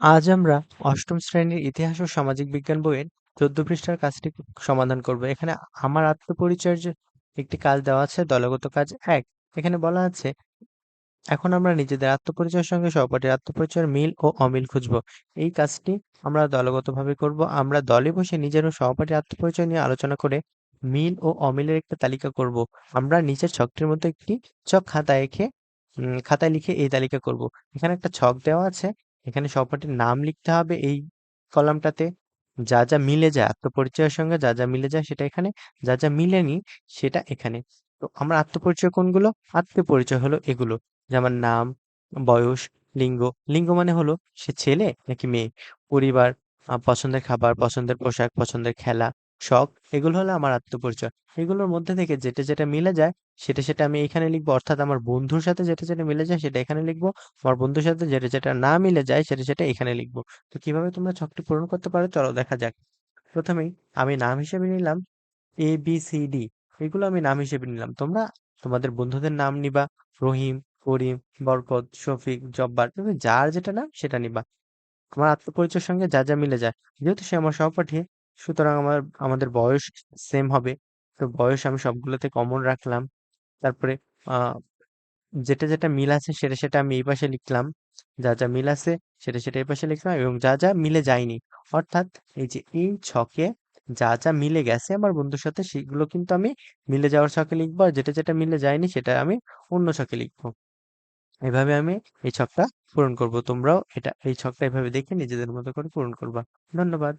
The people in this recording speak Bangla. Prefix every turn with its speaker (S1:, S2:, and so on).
S1: আজ আমরা অষ্টম শ্রেণির ইতিহাস ও সামাজিক বিজ্ঞান বইয়ের চোদ্দ পৃষ্ঠার কাজটি সমাধান করব। এখানে আমার আত্মপরিচয়ের যে একটি কাজ দেওয়া আছে, দলগত কাজ এক, এখানে বলা আছে, এখন আমরা নিজেদের আত্মপরিচয়ের সঙ্গে সহপাঠীর আত্মপরিচয়ের মিল ও অমিল খুঁজব। এই কাজটি আমরা দলগতভাবে করব। আমরা দলে বসে নিজের ও সহপাঠীর আত্মপরিচয় নিয়ে আলোচনা করে মিল ও অমিলের একটা তালিকা করব। আমরা নিচের ছকটির মধ্যে একটি ছক খাতায় এঁকে খাতায় লিখে এই তালিকা করব। এখানে একটা ছক দেওয়া আছে এখানে সহপাঠীর নাম লিখতে হবে এই কলামটাতে। যা যা মিলে যায়, আত্মপরিচয়ের সঙ্গে যা যা মিলে যায় সেটা এখানে, যা যা মিলেনি সেটা এখানে। তো আমার আত্মপরিচয় কোনগুলো? আত্মপরিচয় হলো এগুলো। যেমন নাম, বয়স, লিঙ্গ। লিঙ্গ মানে হলো সে ছেলে নাকি মেয়ে? পরিবার পছন্দের খাবার, পছন্দের পোশাক, পছন্দের খেলা। শখ, এগুলো হলো আমার আত্মপরিচয়। এগুলোর মধ্যে থেকে যেটা যেটা মিলে যায়, সেটা সেটা আমি এখানে লিখব। অর্থাৎ আমার বন্ধুর সাথে যেটা যেটা মিলে যায়, সেটা এখানে লিখব। আমার বন্ধুর সাথে যেটা যেটা না মিলে যায়, সেটা সেটা এখানে লিখব। তো কীভাবে তোমরা ছকটি পূরণ করতে পারো? চলো দেখা যাক। প্রথমেই আমি নাম হিসেবে নিলাম এ বি সি ডি এগুলো আমি নাম হিসেবে নিলাম। তোমরা তোমাদের বন্ধুদের নাম নিবা। রহিম, করিম, বরকত, শফিক, জব্বার, তুমি যার যেটা নাম সেটা নিবা। আমার আত্মপরিচয়ের সঙ্গে যা যা মিলে যায়। যেহেতু সে আমার সহপাঠী সুতরাং আমার, আমাদের বয়স সেম হবে। তো বয়স আমি সবগুলোতে কমন রাখলাম। তারপরে যেটা যেটা মিল আছে সেটা সেটা আমি এই পাশে লিখলাম। যা যা মিল আছে সেটা সেটা এই পাশে লিখলাম এবং যা যা মিলে যায়নি। অর্থাৎ এই যে এই ছকে যা যা মিলে গেছে আমার বন্ধুর সাথে, সেগুলো কিন্তু আমি মিলে যাওয়ার ছকে লিখব আর যেটা যেটা মিলে যায়নি সেটা আমি অন্য ছকে লিখব। এভাবে আমি এই ছকটা পূরণ করব। তোমরাও এটা, এই ছকটা এভাবে দেখে নিজেদের মতো করে পূরণ করবা। ধন্যবাদ।